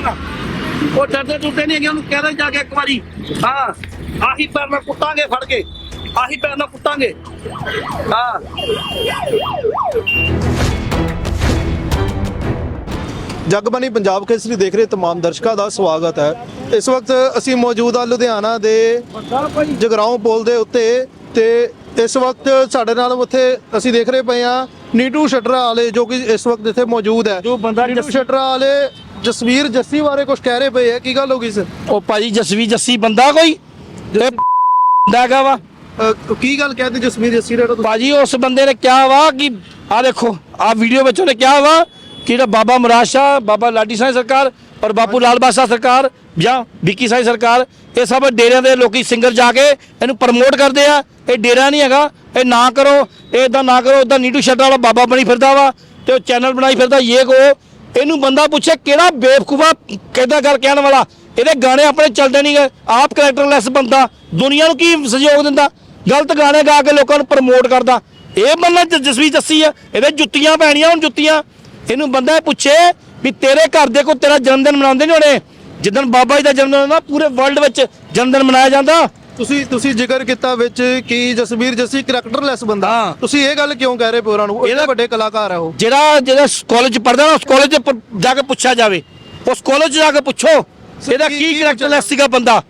ਕਰਾਂਗਾ ਉਹ ਡਰਦੇ ਟੁੱਟੇ ਨਹੀਂ ਹੈਗੇ ਉਹਨੂੰ ਕਹਿ ਦੇ ਜਾ ਕੇ ਇੱਕ ਵਾਰੀ। ਹਾਂ ਆਹੀ ਪੈਰ ਨਾਲ ਕੁੱਟਾਂਗੇ ਫੜ ਕੇ। ਆਹੀ ਪੈਰ ਨਾਲ ਕੁੱਟਾਂਗੇ। ਹਾਂ। ਜਗਬਾਨੀ ਪੰਜਾਬ ਕੇਸਰੀ ਦੇਖ ਰਹੇ ਤਮਾਮ ਦਰਸ਼ਕਾਂ ਦਾ ਸਵਾਗਤ ਹੈ। ਇਸ ਵਕਤ ਅਸੀਂ ਮੌਜੂਦ ਹਾਂ ਲੁਧਿਆਣਾ ਦੇ ਜਗਰਾਉਂ ਪੁਲ ਦੇ ਉੱਤੇ ਤੇ ਇਸ ਵਕਤ ਸਾਡੇ ਨਾਲ ਉੱਥੇ ਅਸੀਂ ਦੇਖ ਰਹੇ ਪਏ ਹਾਂ ਨੀਟੂ ਸ਼ਟਰਾ ਵਾਲੇ ਜੋ ਕਿ ਇਸ ਵਕਤ ਇੱਥੇ ਮੌਜੂਦ ਹੈ। ਜੋ ਬੰਦਾ ਨੀਟੂ ਸ਼ਟਰਾ ਵਾਲੇ ਜਸਵੀਰ ਜੱਸੀ ਬਾਰੇ ਕੁਝ ਕਹਿ ਰਹੇ ਪਏ ਹੈ ਕੀ ਗੱਲ ਹੋ ਗਈ ਸਰ ਉਹ ਭਾਜੀ ਜਸਵੀ ਜੱਸੀ ਬੰਦਾ ਕੋਈ? ਦਾਗਾ ਵਾ। ਅਹ ਕੀ ਗੱਲ ਕਹਿੰਦੇ ਜਸਵੀਰ ਜੱਸੀ ਦਾ ਤੁਸੀਂ? ਭਾਜੀ ਉਸ ਬੰਦੇ ਨੇ ਕਿਹਾ ਵਾ ਕਿ ਆ ਦੇਖੋ ਆ ਵੀਡੀਓ ਵਿੱਚ ਉਹਨੇ ਕਿਹਾ ਵਾ ਕਿ ਜਿਹੜਾ ਬਾਬਾ ਮਰਾਜ ਸ਼ਾਹ ਬਾਬਾ ਲਾਡੀ ਸਾਈਂ ਸਰਕਾਰ ਔਰ ਬਾਪੂ ਲਾਲ ਬਾਦਸ਼ਾਹ ਸਰਕਾਰ ਜਾਂ ਵਿੱਕੀ ਸਾਈਂ ਸਰਕਾਰ ਇਹ ਸਭ ਡੇਰਿਆਂ ਦੇ ਲੋਕੀ ਸਿੰਗਰ ਜਾ ਕੇ ਇਹਨੂੰ ਪ੍ਰਮੋਟ ਕਰਦੇ ਆ। ਇਹ ਡੇਰਾ ਨਹੀਂ ਹੈਗਾ ਇਹ ਨਾ ਕਰੋ ਇਹ ਇਦਾਂ ਨਾ ਕਰੋ ਉਦਾਂ ਨੀਟੂ ਸ਼ੱਟਰ ਵਾਲਾ ਬਾਬਾ ਬਣੀ ਫਿਰਦਾ ਵਾ ਤੇ ਉਹ ਚੈਨਲ ਬਣਾਈ ਫਿਰਦਾ ਇਹ ਕੋ ਇਹਨੂੰ ਬੰਦਾ ਪੁੱਛੇ ਕਿਹੜਾ ਬੇਵਕੂਫਾ ਕਿਹਦਾ ਗੱਲ ਕਹਿਣ ਵਾਲਾ? ਇਹਦੇ ਗਾਣੇ ਆਪਣੇ ਚੱਲਦੇ ਨਹੀਂ ਗਏ ਆਪ ਕੈਰੈਕਟਰਲੈਸ ਬੰਦਾ, ਦੁਨੀਆ ਨੂੰ ਕੀ ਸਹਿਯੋਗ ਦਿੰਦਾ? ਗਲਤ ਗਾਣੇ ਗਾ ਕੇ ਲੋਕਾਂ ਨੂੰ ਪ੍ਰਮੋਟ ਕਰਦਾ। ਇਹ ਬੰਦਾ ਜ- ਜਸਵੀਰ ਜੱਸੀ ਆ। ਇਹਦੇ ਜੁੱਤੀਆਂ ਪੈਣੀਆਂ ਹੁਣ ਜੁੱਤੀਆਂ। ਇਹਨੂੰ ਬੰਦਾ ਇਹ ਪੁੱਛੇ ਵੀ ਤੇਰੇ ਘਰ ਦੇ ਕੋ ਤੇਰਾ ਜਨਮ ਦਿਨ ਮਨਾਉਂਦੇ ਨਹੀਂ ਹੋਣੇ? ਜਿੱਦਣ ਬਾਬਾ ਜੀ ਦਾ ਜਨਮ ਦਿਨ ਹੁੰਦਾ, ਪੂਰੇ ਵਰਲਡ ਵਿੱਚ ਜਨਮ ਦਿਨ ਮਨਾਇਆ ਜਾਂਦਾ। ਤੁਸੀਂ ਤੁਸੀਂ ਜ਼ਿਕਰ ਕੀਤਾ ਵਿੱਚ ਕਿ ਜਸਵੀਰ ਜੱਸੀ ਕਰੈਕਟਰਲੈਸ ਬੰਦਾ। ਹਾਂ। ਤੁਸੀਂ ਇਹ ਗੱਲ ਕਿਉਂ ਕਹਿ ਰਹੇ ਉਹਨਾਂ? ਨੂੰ ਇਹਦੇ ਇਹਦਾ- ਵੱਡੇ ਕਲਾਕਾਰ ਹੈ ਉਹ। ਜਿਹੜਾ ਜਿਹੜਾ ਕਾਲਜ ਪੜਦਾ ਨਾ ਉਸ ਕਾਲਜ ਪ- ਜਾ ਕੇ ਪੁੱਛਿਆ ਜਾਵੇ। ਉਸ ਕਾਲਜ ਜਾ ਕੇ ਪੁੱਛੋ। ਇਹਦਾ ਕੀ- ਕੀ ਕੀ ਕਰੈਕਟਰਲੈਸ ਸੀਗਾ ਬੰਦਾ?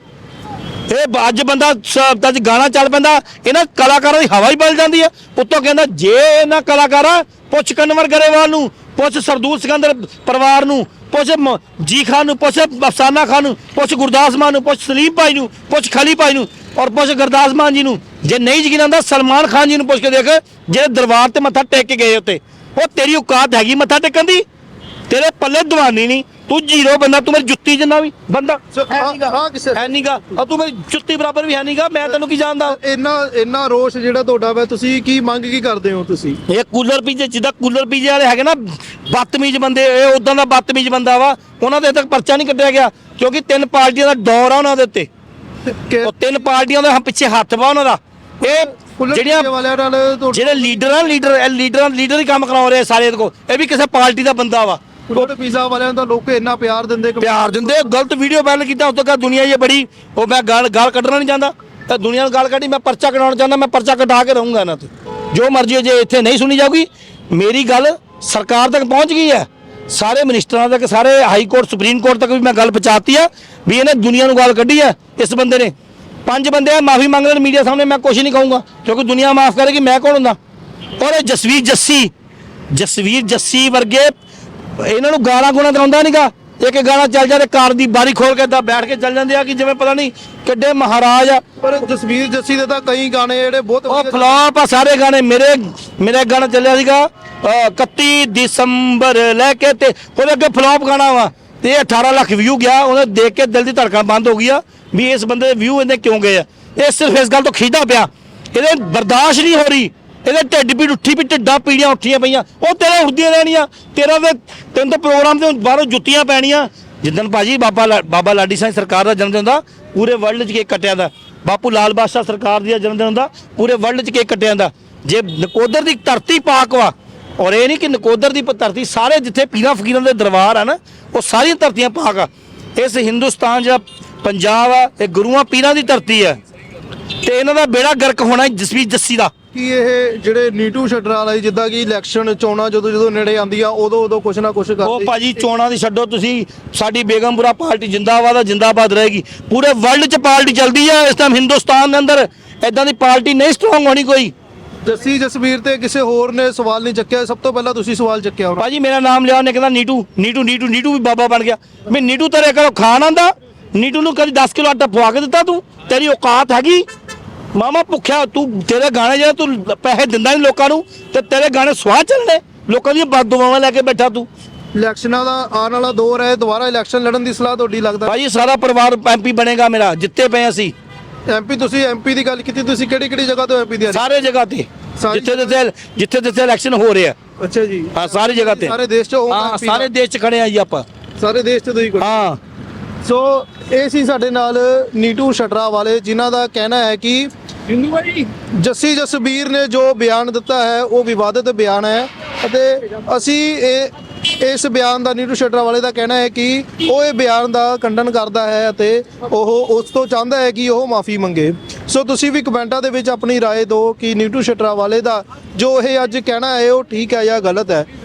ਇਹ ਬ- ਅੱਜ ਬੰਦਾ ਸ- ਅੱਜ ਗਾਣਾ ਚੱਲ ਪੈਂਦਾ ਇਹਨਾਂ ਕਲਾਕਾਰਾਂ ਦੀ ਹਵਾ ਹੀ ਬਦਲ ਜਾਂਦੀ ਹੈ। ਉੱਤੋਂ ਕਹਿੰਦਾ ਜੇ ਇਹਨਾਂ ਕਲਾਕਾਰਾਂ ਪੁੱਛ ਕਨਵਰ ਗਰੇਵਾਲ ਨੂੰ ਪੁੱਛ ਸਰਦੂਲ ਸਿਕੰਦਰ ਪਰਿਵਾਰ ਨੂੰ ਪੁੱਛ ਮ- ਜੀ ਖਾਨ ਨੂੰ ਪੁੱਛ ਅਫਸਾਨਾ ਖਾਨ ਨੂੰ ਪੁੱਛ ਗੁਰਦਾਸ ਮਾਨ ਨੂੰ ਪੁੱਛ ਸਲੀਮ ਭਾਈ ਨੂੰ ਪੁੱਛ ਖਲੀ ਭਾਈ ਨੂੰ ਔਰ ਪੁੱਛ ਗੁਰਦਾਸ ਮਾਨ ਜੀ ਨੂੰ ਜੇ ਨਹੀਂ ਯਕੀਨ ਆਉਂਦਾ ਸਲਮਾਨ ਖਾਨ ਜੀ ਨੂੰ ਪੁੱਛ ਕੇ ਦੇਖ ਜਿਹੜੇ ਦਰਬਾਰ ਤੇ ਮੱਥਾ ਟੇਕ ਕੇ ਗਏ ਉੱਤੇ ਉਹ ਤੇਰੀ ਔਕਾਤ ਹੈਗੀ ਮੱਥਾ ਟੇਕਣ ਦੀ? ਤੇਰੇ ਪੱਲੇ ਦਵਾਨੀ ਨਹੀਂ ਤੂੰ ਜ਼ੀਰੋ ਬੰਦਾ ਤੂੰ ਮੇਰੀ ਜੁੱਤੀ ਜਿੰਨਾ ਵੀ ਬੰਦਾ ਹੈ ਨਹੀਂਗਾ ਔਰ ਤੂੰ ਮੇਰੀ ਜੁੱਤੀ ਬਰਾਬਰ ਵੀ ਹੈ ਨਹੀਂਗਾ ਮੈਂ ਤੈਨੂੰ ਕੀ ਜਾਣਦਾ? ਇੰਨਾ ਇੰਨਾ ਰੋਸ਼ ਜਿਹੜਾ ਤੁਹਾਡਾ ਵਾ ਤੁਸੀਂ ਕੀ ਮੰਗ ਕੀ ਕਰਦੇ ਹੋ ਤੁਸੀਂ? ਇਹ ਕੂਲਰ ਪੀਜੇ ਜਿੱਦਾਂ ਕੂਲਰ ਪੀਜੇ ਵਾਲੇ ਹੈਗੇ ਨਾ ਬਦਤਮੀਜ਼ ਬੰਦੇ ਇਹ ਉਦਾਂ ਦਾ ਬਦਤਮੀਜ਼ ਬੰਦਾ ਵਾ ਉਹਨਾਂ ਦੇ ਤੱਕ ਪਰਚਾ ਨਹੀਂ ਕੱਢਿਆ ਗਿਆ ਕਿਉਂਕਿ ਤਿੰਨ ਪਾਰਟੀਆਂ ਦਾ ਦੌਰ ਆ ਉਹਨਾਂ ਦੇ ਉੱਤੇ। ਕਿ ਉਹ ਤਿੰਨ ਪਾਰਟੀਆਂ ਦਾ ਪਿੱਛੇ ਹੱਥ ਵਾ ਉਹਨਾਂ ਦਾ। ਇਹ ਜਿਹੜੀਆਂ ਵਾਲਿਆਂ ਨਾਲ ਤੁਹਾਡੇ ਜਿਹੜੇ ਲੀਡਰ ਆ ਲੀਡਰ ਇਹ ਲੀਡਰਾਂ ਲੀਡਰ ਹੀ ਕੰਮ ਕਰਾਉ ਰਹੇ ਸਾਰੇ ਇਹਦੇ ਕੋ ਇਹ ਵੀ ਕਿਸੇ ਪਾਰਟੀ ਦਾ ਬੰਦਾ ਵਾ। ਪੀਜ਼ਾ ਵਾਲਿਆਂ ਦਾ ਲੋਕ ਇੰਨਾ ਪਿਆਰ ਦਿੰਦੇ ਕਿ ਪਿਆਰ ਦਿੰਦੇ ਗਲਤ ਵੀਡੀਓ ਵਾਇਰਲ ਕੀਤਾ ਉਸ ਤੋਂ ਕਾ ਦੁਨੀਆ ਇਹ ਬੜੀ ਉਹ ਮੈਂ ਗਾਲ ਗਾਲ ਕੱਢਣਾ ਨਹੀਂ ਚਾਹੁੰਦਾ। ਤਾਂ ਦੁਨੀਆ ਨੂੰ ਗਾਲ ਕੱਢੀ ਮੈਂ ਪਰਚਾ ਕਢਾਉਣਾ ਚਾਹੁੰਦਾ ਮੈਂ ਪਰਚਾ ਕਢਾ ਕੇ ਰਹੂੰਗਾ ਇਹਨਾਂ ਤੇ। ਜੋ ਮਰਜ਼ੀ ਹੋ ਜੇ ਇੱਥੇ ਨਹੀਂ ਸੁਣੀ ਜਾਊਗੀ ਮੇਰੀ ਗੱਲ ਸਰਕਾਰ ਤੱਕ ਪਹੁੰਚ ਗਈ ਹੈ। ਸਾਰੇ ਮਿਨਿਸਟਰਾਂ ਤੱਕ, ਸਾਰੇ ਹਾਈ ਕੋਰਟ, ਸੁਪਰੀਮ ਕੋਰਟ ਤੱਕ ਵੀ ਮੈਂ ਗੱਲ ਪਹੁੰਚਾਤੀ ਆ ਵੀ ਇਹਨੇ ਦੁਨੀਆ ਨੂੰ ਗੱਲ ਕੱਢੀ ਹੈ ਇਸ ਬੰਦੇ ਨੇ। ਪੰਜ ਬੰਦੇ ਆ, ਮਾਫੀ ਮੰਗ ਲੈਣ, ਮੀਡੀਆ ਸਾਹਮਣੇ ਮੈਂ ਕੁਝ ਨਹੀਂ ਕਹੂੰਗਾ, ਕਿਉਂਕਿ ਦੁਨੀਆ ਮਾਫ ਕਰੇਗੀ, ਮੈਂ ਕੌਣ ਹੁੰਦਾ? ਔਰ ਇਹ ਜਸਵੀਰ ਜੱਸੀ ਜਸਵੀਰ ਜੱਸੀ ਵਰਗੇ, ਇਹਨਾਂ ਨੂੰ ਗਾਲਾਂ ਗੁਣਾ ਆਉਂਦਾ ਨਹੀਂਗਾ ਇੱਕ ਗਾਣਾ ਚੱਲ ਜਾਂਦੇ ਕਾਰ ਦੀ ਬਾਰੀ ਖੋਲ ਕੇ ਤਾਂ ਬੈਠ ਕੇ ਚੱਲ ਜਾਂਦੇ ਆ ਕਿ ਜਿਵੇਂ ਪਤਾ ਨਹੀਂ ਕਿੱਡੇ ਮਹਾਰਾਜ ਆ। ਪਰ ਜਸਵੀਰ ਜੱਸੀ ਦੇ ਤਾਂ ਕਈ ਗਾਣੇ ਜਿਹੜੇ ਬਹੁਤ ਉਹ ਫਲॉप ਆ ਸਾਰੇ ਗਾਣੇ ਮੇਰੇ ਮੇਰਾ ਗਾਣਾ ਚੱਲਿਆ ਸੀਗਾ ਅਹ 31 ਦਸੰਬਰ ਲੈ ਕੇ ਤੇ ਉਹਦੇ ਅੱਗੇ ਫਲॉप ਗਾਣਾ ਵਾ ਤੇ ਇਹ 18 ਲੱਖ ਵਿਊ ਗਿਆ ਉਹਨੇ ਦੇਖ ਕੇ ਦਿਲ ਦੀ ਧੜਕਣ ਬੰਦ ਹੋ ਗਈ ਆ ਵੀ ਇਸ ਬੰਦੇ ਦੇ ਵਿਊ ਇਹਦੇ ਕਿਉਂ ਗਏ ਆ। ਇਹ ਸਿਰਫ ਇਸ ਗੱਲ ਤੋਂ ਖਿਜਦਾ ਪਿਆ ਇਹਦੇ ਬਰਦਾਸ਼ਤ ਨਹੀਂ ਹੋ ਰਹੀ। ਇਹਦੇ ਢਿੱਡ ਪੀੜ ਉੱਠੀ ਵੀ ਢਿੱਡਾਂ ਪੀੜੀਆਂ ਉੱਠੀਆਂ ਪਈਆਂ। ਉਹ ਤੇਰੇ ਉੱਠਦੀਆਂ ਰਹਿਣੀਆਂ। ਤੇਰਾ ਤੇ ਤੈਨੂੰ ਤਾਂ ਪ੍ਰੋਗਰਾਮ ਤੇ ਬਾਹਰੋਂ ਜੁੱਤੀਆਂ ਪੈਣੀਆਂ। ਜਿੱਦਣ ਭਾਜੀ ਬਾਬਾ ਲਾ- ਬਾਬਾ ਲਾਡੀ ਸਾਈਂ ਸਰਕਾਰ ਦਾ ਜਨਮ ਦਿਨ ਹੁੰਦਾ, ਪੂਰੇ ਵਰਲਡ 'ਚ ਕੇਕ ਕੱਟਿਆ ਦਾ। ਬਾਪੂ ਲਾਲ ਬਾਦਸ਼ਾਹ ਸਰਕਾਰ ਦੀ ਜਨਮ ਦਿਨ ਹੁੰਦਾ, ਪੂਰੇ ਵਰਲਡ 'ਚ ਕੇਕ ਕੱਟਿਆ ਜਾਂਦਾ ਜੇ ਨਕੋਦਰ ਦੀ ਧਰਤੀ ਪਾਕ ਵਾ, ਔਰ ਇਹ ਨਹੀਂ ਕਿ ਨਕੋਦਰ ਦੀ ਧਰਤੀ ਸਾਰੇ ਜਿੱਥੇ ਪੀਰਾਂ ਫਕੀਰਾਂ ਦੇ ਦਰਬਾਰ ਆ ਨਾ, ਉਹ ਸਾਰੀਆਂ ਧਰਤੀਆਂ ਪਾਕ ਆ। ਇਸ ਹਿੰਦੁਸਤਾਨ ਜਿਹੜਾ ਪੰਜਾਬ ਆ, ਇਹ ਗੁਰੂਆਂ ਪੀਰਾਂ ਦੀ ਧਰਤੀ ਹੈ ਤੇ ਇਹਨਾਂ ਦਾ ਬੇੜਾ ਗਰਕ ਹੋਣਾ ਜਸਵੀਰ ਜੱਸੀ ਦਾ। ਕਿ ਇਹ ਜਿਹੜੇ ਨੀਟੂ ਸ਼ਟਰ ਵਾਲੇ ਜਿੱਦਾਂ ਕਿ ਇਲੈਕਸ਼ਨ ਚੋਣਾਂ ਜਦੋਂ ਜਦੋਂ ਨੇੜੇ ਆਉਂਦੀਆਂ ਉਦੋਂ ਉਦੋਂ ਕੁਛ ਨਾ ਕੁਛ ਉਹ ਕਰਦੇ ਭਾਜੀ ਚੋਣਾਂ ਦੀ ਛੱਡੋ ਤੁਸੀਂ ਸਾਡੀ ਬੇਗਮਪੁਰਾ ਪਾਰਟੀ ਜਿੰਦਾਬਾਦ ਆ ਜਿੰਦਾਬਾਦ ਰਹੇਗੀ। ਪੂਰੇ ਵਰਲਡ 'ਚ ਪਾਰਟੀ ਚੱਲਦੀ ਆ ਇਸ ਟਾਈਮ ਹਿੰਦੁਸਤਾਨ ਦੇ ਅੰਦਰ। ਇਦਾਂ ਦੀ ਪਾਰਟੀ ਨਹੀਂ ਸਟਰੋਂਗ ਹੋਣੀ ਕੋਈ। ਜੱਸੀ ਜਸਵੀਰ ਤੇ ਕਿਸੇ ਹੋਰ ਨੇ ਸਵਾਲ ਨਹੀਂ ਚੱਕਿਆ। ਸਭ ਤੋਂ ਪਹਿਲਾਂ ਤੁਸੀਂ ਸਵਾਲ ਚੱਕਿਆ ਉਹਨਾਂ ਭਾਜੀ ਮੇਰਾ ਨਾਮ ਲਿਆ ਉਹਨੇ ਕਹਿੰਦਾ ਨੀਟੂ ਨੀਟੂ ਨੀਟੂ ਨੀਟੂ ਵੀ ਬਾਬਾ ਬਣ ਗਿਆ। ਮੈਂ ਨੀਟੂ ਤੇਰੇ ਘਰੋਂ ਖਾਣ ਆਂਦਾ ਨੀਟੂ ਨੂੰ ਕਦੀ 10 ਕਿਲੋ ਆਟਾ ਪਵਾ ਕੇ ਦਿੱਤਾ ਤੂੰ? ਤੇਰੀ ਔਕਾਤ ਹੈਗੀ। ਮਾਮਾ ਭੁੱਖਿਆ ਤੂੰ ਤੇਰੇ ਗਾਣੇ ਜਿਹੜੇ ਤੂੰ ਪੈਸੇ ਦਿੰਦਾ ਨਹੀਂ ਲੋਕਾਂ ਨੂੰ ਤੇ ਤੇਰੇ ਗਾਣੇ ਸਵਾਹ ਚੱਲਣੇ ਲੋਕਾਂ ਦੀਆਂ ਬਦਦੁਆਵਾਂ ਲੈ ਕੇ ਬੈਠਾ ਤੂੰ। ਇਲੈਕਸ਼ਨਾਂ ਦਾ ਆਉਣ ਵਾਲਾ ਦੌਰ ਹੈ ਦੁਬਾਰਾ ਇਲੈਕਸ਼ਨ ਲੜਨ ਦੀ ਸਲਾਹ ਤੁਹਾਡੀ ਲੱਗਦਾ ਭਾਜੀ ਸਾਰਾ ਪਰਿਵਾਰ ਐਮਪੀ ਬਣੇਗਾ ਮੇਰਾ ਜਿੱਤੇ ਪਏ ਅਸੀਂ। ਐਮਪੀ ਤੁਸੀਂ ਐਮਪੀ ਦੀ ਗੱਲ ਕੀਤੀ ਤੁਸੀਂ ਕਿਹੜੀ ਕਿਹੜੀ ਜਗ੍ਹਾ ਤੋਂ ਐਮਪੀ ਦੀ? ਸਾਰੇ ਜਗ੍ਹਾ ਤੇ ਜਿੱਥੇ ਜਿੱਥੇ ਜਿੱਥੇ ਜਿੱਥੇ ਇਲੈਕਸ਼ਨ ਹੋ ਰਿਹਾ। ਅੱਛਾ ਜੀ। ਹਾਂ ਸਾਰੀ ਜਗ੍ਹਾ ਤੇ। ਸਾਰੇ ਦੇਸ਼ 'ਚ ਹਾਂ ਸਾਰੇ ਦੇਸ਼ 'ਚ ਖੜੇ ਆ ਜੀ ਆਪਾਂ। ਸਾਰੇ ਦੇਸ਼ 'ਚ ਤੁਸੀਂ ਹਾਂ। ਸੋ ਇਹ ਸੀ ਸਾਡੇ ਨਾਲ ਨੀਟੂ ਸ਼ਟਰਾ ਵਾਲੇ ਜਿਨ੍ਹਾਂ ਦਾ ਕਹਿਣਾ ਹੈ ਕਿ ਜਿੰਦੂ ਭਾਈ ਜੱਸੀ ਜਸਬੀਰ ਨੇ ਜੋ ਬਿਆਨ ਦਿੱਤਾ ਹੈ ਉਹ ਵਿਵਾਦਿਤ ਬਿਆਨ ਹੈ ਅਤੇ ਅਸੀਂ ਇਹ ਇਸ ਬਿਆਨ ਦਾ ਨੀਟੂ ਸ਼ਟਰਾ ਵਾਲੇ ਦਾ ਕਹਿਣਾ ਹੈ ਕਿ ਉਹ ਇਹ ਬਿਆਨ ਦਾ ਖੰਡਨ ਕਰਦਾ ਹੈ ਅਤੇ ਉਹ ਉਸ ਤੋਂ ਚਾਹੁੰਦਾ ਹੈ ਕਿ ਉਹ ਮਾਫੀ ਮੰਗੇ ਸੋ ਤੁਸੀਂ ਵੀ ਕਮੈਂਟਾਂ ਦੇ ਵਿੱਚ ਆਪਣੀ رائے ਦਿਓ ਕਿ ਨੀਟੂ ਸ਼ਟਰਾ ਵਾਲੇ ਦਾ ਜੋ ਇਹ ਅੱਜ ਕਹਿਣਾ ਹੈ ਉਹ ਠੀਕ ਹੈ ਜਾਂ ਗਲਤ ਹੈ